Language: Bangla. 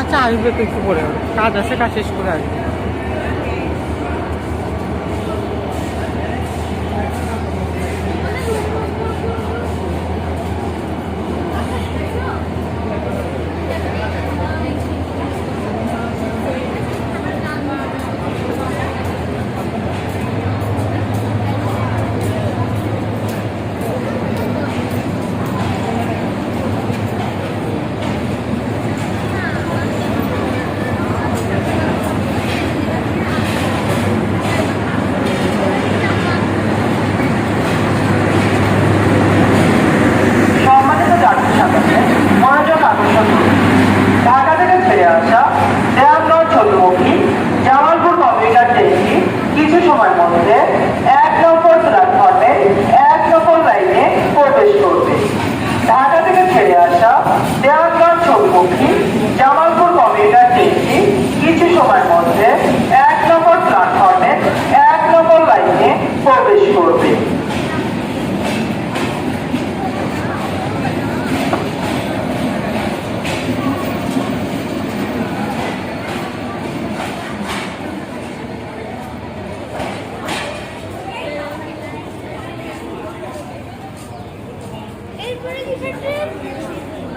আচ্ছা আসবে তো একটু পরে। কাজ আছে কাজ শেষ করে আসবে। crazy, Christian?